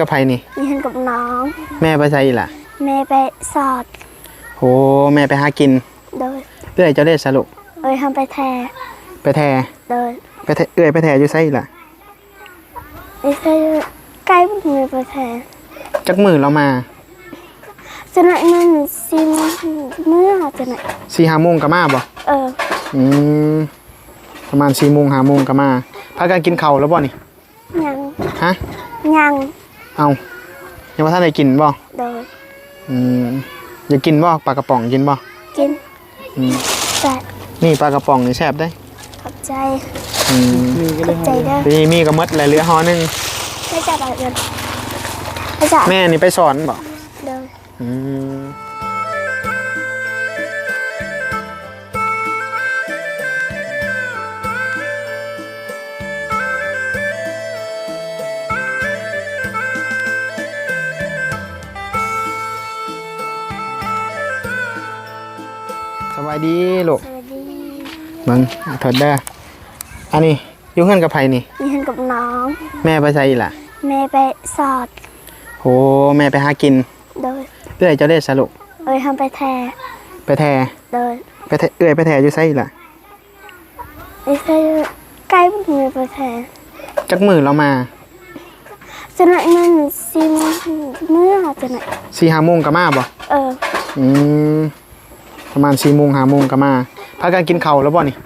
กับไผนี่มีเห็นกับน้อง แม่ไปใส่อีหล่ะ แม่ไปสอด โหแม่ไปหากิน โดยเอื้อยเจ้าได้สรุปเอ้ยทำไปแทไปแทโดยไปแทเอื้อยไปแทอยู่ไสอีหล่ะไอ้เธอใกล้บุญไปแทจักมือเรามาจะไหนนั่นซิมเมื่อจะไหนสี่ห้าโมงก็มาบ่เอออืมประมาณสี่โมงห้าโมงก็มาพากันกินข้าวแล้วบ่นี่ยังฮะยัง เอายังว่าท่านได้กินบ่โดยอืมอยากกินบ่ปลากระป๋องกินบ่กินอืมแต่นี่ปลากระป๋องนี่แซ่บได้ขอบใจอืมขอบใจเด้อนี่มีก็หมดแล้วเหลือห่อหนึงไม่จับอะไรกันไม่จับแม่นี่ไปสอนบ่โดยอืม สบายดีลูกสวัสดีเบิ่งถอดได้ออันนี้อยู่เฮือนกับไผนี่มีเห็นกับน้อง แม่ไปใส่อีหล่ะ แม่ไปสอดโหแม่ไปหากินโดยเอื้อยเจ้าได้สรุปเอ้ยทำไปแทไปแทโดยไปแทเอื้อยไปแทอยู่ไสอีหล่ะไอ้เธอใกล้บุญไปแทจักมือเรามาจะไหนนั่นซิมเมื่อจะไหนสี่ห้าโมงก็มาบ่เอออืม ประมาณสี่โมงห้าโมงก็มาพากันกินข้าวแล้วบ่นี่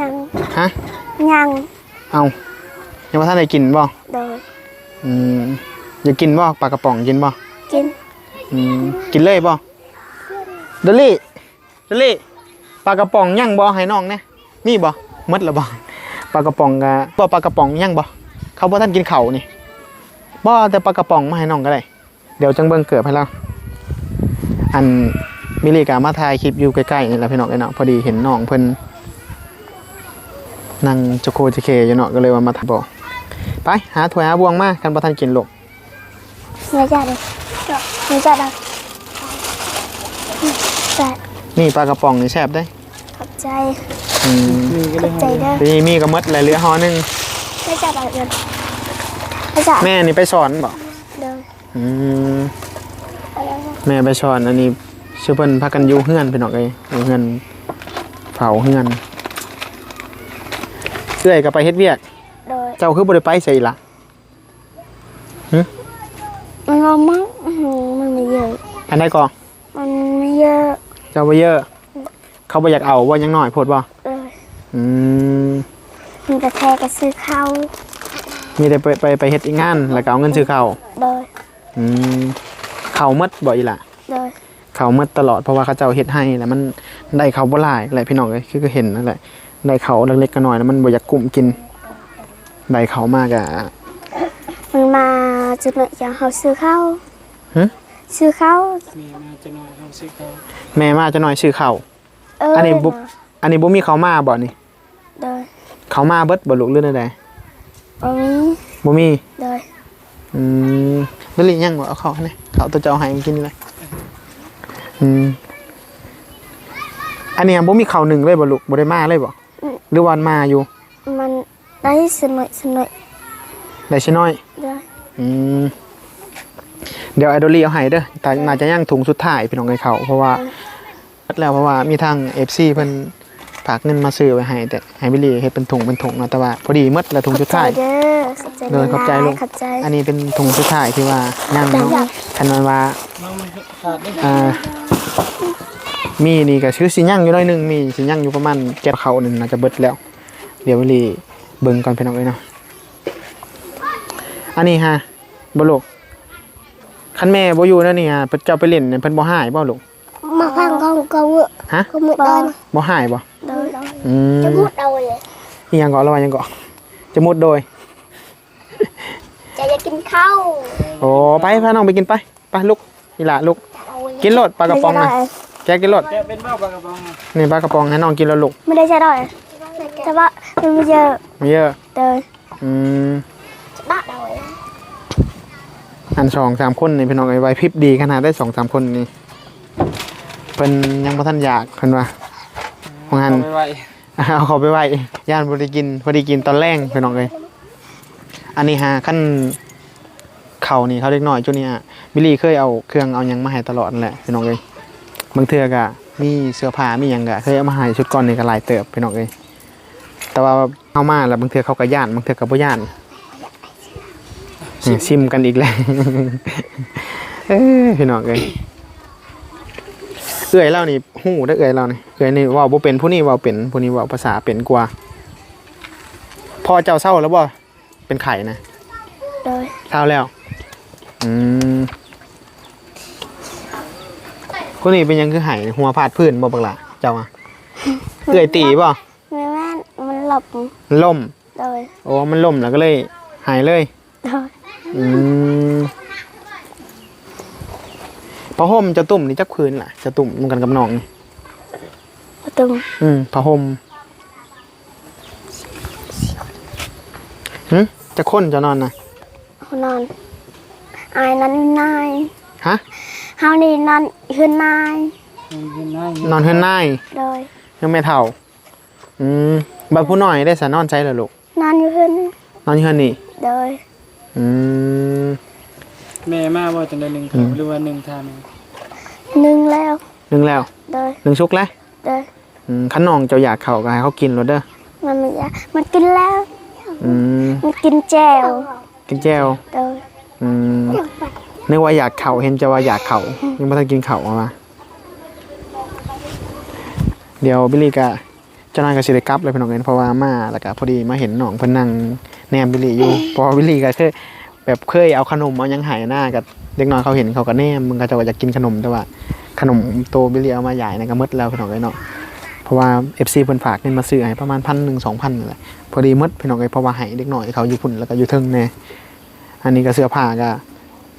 ยังฮะยังเอายังว่าท่านได้กินบ่โดยอืมอยากกินบ่ปลากระป๋องกินบ่กินอืมกินเลยบ่เดลี่เดลี่ปลากระป๋องย่างบ่ให้น้องแหน่มีบ่หมดแล้วบ่ปลากระป๋องกะบ่ปลากระป๋องย่างบ่เขาบ่ท่านกินข้าวนี่บ่แต่ปลากระป๋องมาให้น้องก็ได้เดี๋ยวจังเบิ่งเกิดให้เราอัน มิลลีกามาถ่ายคลิปอยู่ใกล้ๆนี่แหละพี่น้องเอ้ยเนาะพอดีเห็นน้องเพิ่นนั่งจะโคจะเคอยู่เนาะก็เลยว่ามาถ่ายบ่ไปหาถ้วยหาบวงมากันบ่ทันกินลูกเนื้อจัดเลยเนื้อจัดเลยแต่นี่ปลากระป๋องนี่แซ่บได้ขอบใจอืมขอบใจเด้อนี่มีก็หมดแล้วเหลือห่อหนึงไม่จับอะไรกันไม่จับแม่นี่ไปสอนบ่เดินอืมอะไรวะแม่ไปสอนอันนี้ ชื่อเพิ่นพากันอยู่เฮือนพี่น้องเอ้ยอยู่เฮือนเผาเฮือนเอื้อยก็ไปเฮ็ดเวียก โดยเจ้าคือบ่ได้ไปใส่ล่ะมันงอมากอื้อหือมันไม่เยอะ อันใดก่อมันไม่เยอะเจ้าบ่เยอะ เขาบ่อยากเอาว่ายังน้อยโพดบ่เลยอืมมีแต่แทก็ซื้อข้าวมีแต่ไปไปไปเฮ็ดอีกงานแล้วก็เอาเงินซื้อข้าวโดยอืมข้าวหมดบ่อีหล่ะโดย เขาวหมดตลอดเพราะว่าเขาเจ้าเฮ็ดให้แล้วมันได้เขาวบ่หลายแหละพี่น้องเอ้ยคือก็เห็นนั่นแหละได้เขาวเล็กๆก็น้อยแล้วมันบ่อยากกลุ่มกินได้เขาวมากอะมันมาจุดหนึ่งอย่างเขาซื้อข้าวหึซื้อข้าวแม่มาจะน้อยซื้อข้าวเอออัอันนี้บุ๊อันนี้บ่มีเขาวมาบ่นี่โดยเขาวมาเบิดบ่ลูกหรือใดโอ้ยๆบ่มี โดยอืมบ่ลิยังบ่เอาเขาวให้เขาวตัวเจ้าให้มันกินเลย อืมอันนี้ยังบ่มีข้าวหนึ่งเลยบ่ลูกบ่ได้มาเลยบ่หรือวามันมาอยู่ มันได้สนุกสนุกได้ชิน้อยโดยอืมเดี๋ยวไอดอลลี่เอาให้เด้อแต่น่าจะย่างถุงสุดท้ายพี่น้องไอ้เขาเพราะว่าแล้วเพราะว่ามีทาง FC เพิ่นฝากเงินมาซื้อไว้ให้แต่ให้บิลลี่เฮ็ดเป็นถุงเป็นถุงเนาะแต่ว่าพอดีหมดแล้วถุงสุดท้ายขอบใจเด้อขอบใจเดินขอบใจลูก ขอบใจ อันนี้เป็นถุงสุดท้ายที่ว่าย่างเนาะคันว่าว่าอ่า มีนี่ก็ชื่อสิย่างอยู่หน้อยหนึงมีสิย่างอยู่ประมาณแก้วเขาหนึงน่าจะเบิดแล้ว เดี๋ยวบิลลี่เบิ่งก่อนพี่น้องเอ้ยเนาะอันนี้ฮะบ่ลูกคันแม่บ่อยู่นั่นนี่ฮะเพิ่นเจ้าไปเล่นเนี่ยเพิ่นบ่หายบ่ลูกมาพังของกงฮะก็มุดได้นะบ่หายบ่โดยอืมจะมุดเอาเลยอีหยังก่อนระวังหยังก่อนจะมุดโดยจะจะกินข้าวโอ้ไปพาน้องไปกินไปไปลูกอีหล่ะลูก กินโลดปลากระป๋องนะแกกินโลดเป็นบ้าปลากระป๋องนี่ปลากระป๋องให้น้องกินแล้วลูกไม่ได้ใช่ได้แต่ว่ามันไม่เยอะไม่เยอะเดินอืมบ้าเอาอันสองสามคนนี่พี่น้องไอ้ไว้พริบดีขนาดได้สองสามคนนี่เพิ่นยังบ่ทันอยากเพิ่นว่าเพราะงั้นไม่ไหวเอาเขาไปไว้ย่านบริกินพอดีกินตอนแรกพี่น้องเลยอันนี้ฮะขั้น เขานี่เขาเล็กน้อยจุเนี่ยบิลลี่เคยเอาเครื่องเอาหยังมาให้ตลอดนั่นแหละพี่น้องเอ้ยบางเทื่อก็มีเสื้อผ้ามีหยังก็เคยเอามาให้ชุดก่อนนี่ก็หลายเติบพี่น้องเอ้ยแต่ว่าเอามาแล้วบางเทื่อเขาก็ย่านบางเทื่อก็บ่ย่านนี่ซิมกันอีกแล้วเอ้ยพี่น้องเอ้ยเอื้อยเล่านี่ฮู้ได้อเอื้อยเล่านี่เอื้อยนี่เว้าบ่เป็นผู้นี้เว้าเป็นผู้นี้เว้าภาษาเป็นกว่าพ่อเจ้าเศร้าแล้วบ่เป็นไข่นะโดยเช้าแล้ว อืมคนนี้เป็นหยังคือไห้หัวพาดพื้นบ่บักละเจ้าอะเอื่อยตีบ่แม่แม่มันหลบมันล่ม โดยโอ้มันล่มแล้วก็เลยหายเลย โดยอืมผ้าห่มจะตุ่มนี่จักคืนล่ะ จะตุ่มมันกันกับน้องนี่ประตูอืมผ้าห่มหึจะค้นจะนอนนะเขานอน อายนั้นนายฮะ เฮานี่นั่นคือนายนอนเฮือนนายโดยยังไม่เท่า อืมบัดผู้น้อยได้สะนอนใจเหรอลูก นอนอยู่คืนนอนอยู่เฮือนนี่ โดยอืมแม่มาบ่จังได้หนึ่งอืเขามหรือว่าหนึ่งทานหนึ่งแล้วหนึ่งแล้วโดยหนึ่งชุกแล้วโดยอืมขันน้องเจ้าอยากเข่าก็ให้เขากินรถเด้อ มันไม่อยากมันกินแล้ว อืมมันกินแจวกินแก้วโดยอืม นึกว่าอยากเข่าเห็นจะว่าอยากเข่ายังไม่ทันกินเข่ามาเดี๋ยวบิลลี่ก็จะนายกับสิได้กลับเลยพี่น้องเอ็นเพราะว่ามาแล้วก็พอดีมาเห็นน้องเพิ่นนั่งแนมบิลลี่อยู่พอบิลลี่ก็เคยแบบเคยเอาขนมเอายังหายหน้ากับเด็กน้อยเขาเห็นเขาก็แนมมึงก็จะว่าอยากกินขนมแต่ว่า ขนมโตบิลลี่เอามาใหญ่นะก็หมดแล้วพี่น้องเอ้ยเนาะเพราะว่า FC เพิ่นฝากเงินมาซื้อให้ประมาณพันหนึ่งสองพันนั่นแหละพอดีหมดพี่น้องเอ้ยเพราะว่าให้เด็กน้อยเขาอยู่พุ่นแล้วก็อยู่เทิงแน่อันนี้ก็เสื้อผ้าก็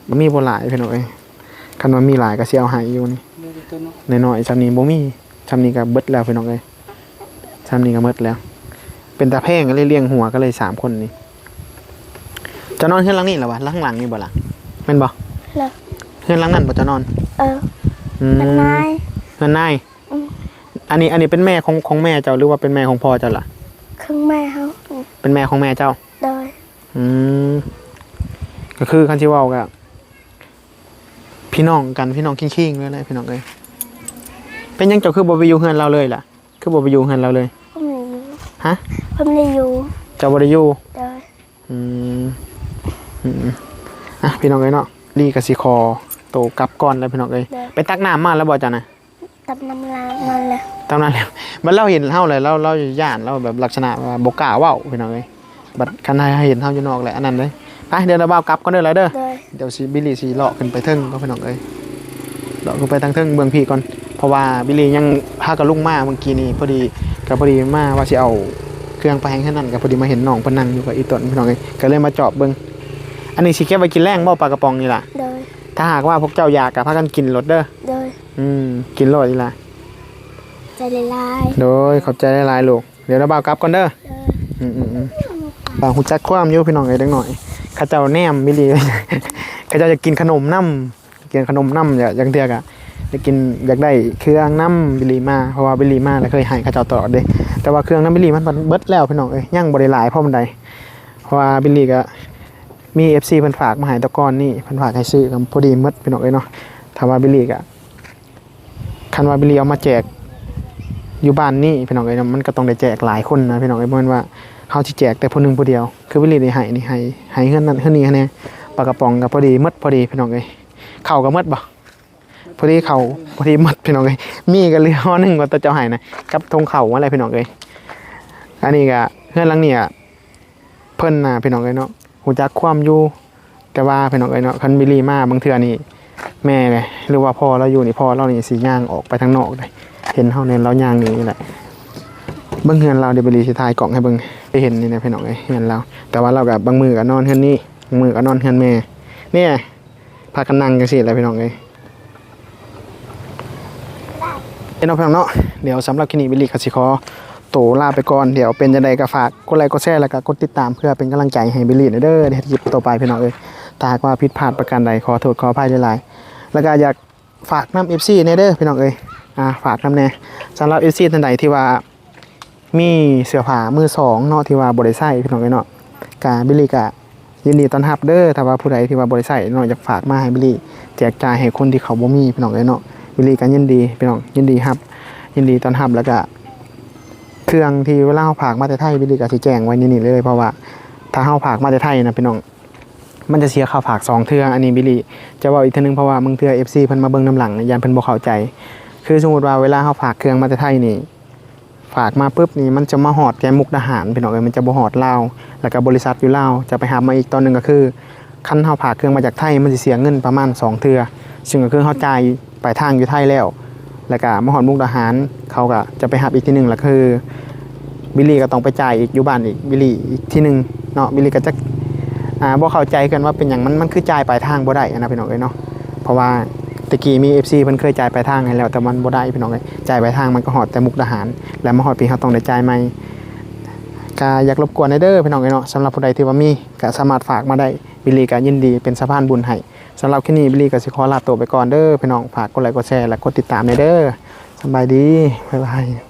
บ่มีบ่หลายพี่น้องเอ้ยคันว่ามีหลายก็สิเอาให้อยู่นี่เดี๋ยวตัวเนาะน้อยๆชำนี้บ่มีชำนี้ก็เบิดแล้วพี่น้องเอ้ยชำนี้ก็หมดแล้ว เป็นตาแพงก็เลยเลี้ยงหัวก็เลยสามคนนี่จะนอนเฮือนหลังนี้เหรอวะหลังหลังนี่บ่ล่ะแม่นบ่แล้วเฮือนหลังนั้นบ่จะนอน เอออืมเป็นนายเฮือนนายอืมอันนี้อันนี้เป็นแม่ของของแม่เจ้าหรือว่าเป็นแม่ของพ่อเจ้าล่ะครึ่งแม่เขาเป็นแม่ของแม่เจ้าโดยอืมก็คือคันที่เว้าก็ พี่น้องกันพี่น้องคิงๆเลยแหละพี่น้องเอ้ยเป็นหยังเจ้าคือบ่ไปอยู่เฮือนเราเลยล่ะ คือบ่ไปอยู่เฮือนเราเลยผมไม่อยู่ฮะผมไม่อยู่เจ้าบ่ได้อยู่โดยอืมอืมอะพี่น้องเอ้ยเนาะลีกับสิคอโตกลับก่อนแล้วพี่น้องเอ้ยโดยไปตักน้ำมาแล้วบ่จ้ะนะตับน้ำลายมันเลยตามนั้นแล้วมันเราเห็นเฮาเลยเราเราอยู่ย่านเราแบบลักษณะว่าบ่กล้าเว้าพี่น้องเอ้ยบัดคันให้เห็นเฮาอยู่นอกแหละอันนั้นเลยไปเดี๋ยวเราบ่าวกลับก่อนเด้อเลยเด้อโดย เดี๋ยวสิบิลลี่สิเลาะขึ้นไปเทิงก็พี่น้องเอ้ยเลาะขึ้นไปทางเทิงเมืองพี่ก่อน เพราะว่าบิลลี่ยังพากับลุงมาเมื่อกี้นี้พอดีก็พอดีมาว่าสิเอาเครื่องไปแห้งแค่นั้นก็พอดีมาเห็นน้องเพนนังอยู่กับอีตนพี่น้องเอ้ยก็เลยมาจอบเบิ่งอันนี้สิเก็บไว้กินแรงบ่ปลากระป๋องนี่ล่ะโดยถ้าหากว่าพวกเจ้าอยากก็พากันกินรถเด้อโดยอืมกินรถอีล่ะใจละลายโดยขอบใจหลายๆลูกเดี๋ยวเราบ่าวกลับก่อนเด้อโดยอืมอืมอืม บางหูจักความอยู่พี่น้องเอ้ยเด็กหน่อยข้าเจ้าแนมบิลีข้าเจ้าจะกินขนมน้ำกินขนมน้ำอย่างเดียกอะจะกินอยากได้เครื่องน้ำบิลีมาเพราะว่าบิลีมาแล้วเคยห้เข้าเจ้าตลอดเด้แต่ว่าเครื่องน้ำบิลีมันเบิดแล้วพี่น้องเอ้ยยังบริหลายพราะมันใดเพราะว่าบิลีก็มีเอฟซีเพิ่นฝากมาให้ตะกอนนี่เพิ่นฝากให้ซื้อก็พอดีหมดพี่น้องเอ้ยเนาะถ้าว่าบิลีก็คันว่าบิลีเอามาแจกอยู่บ้านนี่พี่น้องเอ้ยมันก็ต้องได้แจกหลายคนนะพี่น้องเอ้ยบ่แม่นว่า เขาสิแจกแต่ผู้หนึ่งผู้เดียว คือวิลลี่ได้ให้นี่ให้ให้เฮือนนั่นเฮือนนี้คะแนนปลากระป๋องกับพอดีหมดพอดีพี่น้องเอ้ยเข่ากับมดบ่พอดีเข่าพอดีหมดพี่น้องเอ้ยมีกันเหลือห่อหนึ่งว่าตะเจ้าให้นะกับทงเข่าอะไรพี่น้องเอ้ยอันนี้ก็เฮือนลังนี้อะเพิ่นนะพี่น้องเอ้ยเนาะฮู้จักความอยู่แต่ว่าพี่น้องเอ้ยเนาะคันวิลลี่มาบางเทื่อนี่แม่เลยหรือว่าพ่อเราอยู่นี่พ่อเรานี่สิย่างออกไปทางนอกเลยเห็นเฮาเนี่ยเราย่างนีนี่แหละ เบิ่งเฮือนเราเดี๋ยวไปรีสิทายกล่องให้เบิ่งไปเห็นนี่นะพี่น้องเอ้ยเฮือนเรา แต่ว่าเรากับบางมือก็นอนเฮือนนี่บางมือก็นอนเฮือนแม่เนี่ยพากันนั่งจังซี่แหละพี่น้องเอ้ยเอ็นเอาพี่น้องเนาะเดี๋ยวสำหรับคลินิกบิลลี่คาสิคอโตวลาไปก่อนเดี๋ยวเป็นจังไดก็ฝากกดไลค์กดแชร์แล้วก็กดติดตามเพื่อเป็นกำลังใจให้บิลลี่เด้อในคลิปต่อไปพี่น้องเอ้ยถ้าหากว่าผิดพลาดประการใดขอโทษขออภัยหลายๆแล้วก็อยากฝากน้ำ FC ในเด้อพี่น้องเอ้ยอ่าฝากน้ำแน่สำหรับ FC ท่านใดที่ว่า มีเสื้อผ้ามือสองเนาะที่ว่าบริไซพี่น้องเอ้ยเนาะกาบิลลี่กะยินดีต้อนรับเด้อถ้าว่าผู้ใดที่ว่าบริษัทเนาะอยากฝากมาให้บิลลี่แจกจ่ายให้คนที่เขาบ่มีพี่น้องเอ้ยเนาะบิลลี่ก็ยินดีพี่น้องยินดีครับ ยินดีต้อนรับแล้วก็เครื่องที่เวลาเฮาฝากมาแต่ไทยบิลลี่ก็สิแจ้งไว้ในนี่เลยเพราะว่าถ้าเฮาฝากมาแต่ไทยนะพี่น้องมันจะเสียค่าฝากสองเทืออันนี้บิลลี่จะว้าอีกเทือนึงเพราะว่ามึงเทื่อ FC เพิ่นมาเบิ่งน้ำหลังยานเพิ่นบ่เข้าใจ คือสมมติว่าเวลาเฮาฝากเครื่องมาแต่ไทยนี่ ฝากมาปุ๊บนี่มันจะมาหอดแกมุกดาหารพี่น้องเอ้ยมันจะบ่หอดลาวแล้วก็บริษัทอยู่ลาวจะไปหามาอีกตอนหนึ่งก็คือคันเฮาฝาเครื่องมาจากไทยมันสิเสียเงินประมาณสองเทื่อซึ่งก็คือเฮาจ่ายปลายทางอยู่ไทยแล้ว แล้วก็มาหอดมุกดาหารเขาก็จะไปหาอีกทีหนึ่งแล้วคือบิลลี่ก็ต้องไปจ่ายอีกอยู่บ้านอีกบิลลี่อีกที่หนึ่งเนาะบิลลี่ก็จะอ่าบ่เข้าใจกันว่าเป็นหยังมันมันคือจ่ายปลายทางบ่ได้นะพี่น้องเอ้ยเนาะเพราะว่า ตะกี้มี FC เพิ่นเคยจ่ายปลายทางให้แล้วแต่มันบ่ได้พี่น้องเอ้ยจ่ายปลายทางมันก็หอดแต่มุกดาหาร แล้วมาหอดปีเขาต้องได้จ่ายใหม่ก็อยากรบกวนในเด้อพี่น้องเอ้ยเนาะสำหรับผู้ใดที่ว่ามีก็สามารถฝากมาได้บิลลี่ก็ยินดีเป็นสะพานบุญให้สำหรับที่นี้บิลลี่ก็สิขอลาตัวไปก่อนเด้อพี่น้องฝากกดไลค์กดแชร์และกดติดตามในเด้อสบายดีบ๊ายบาย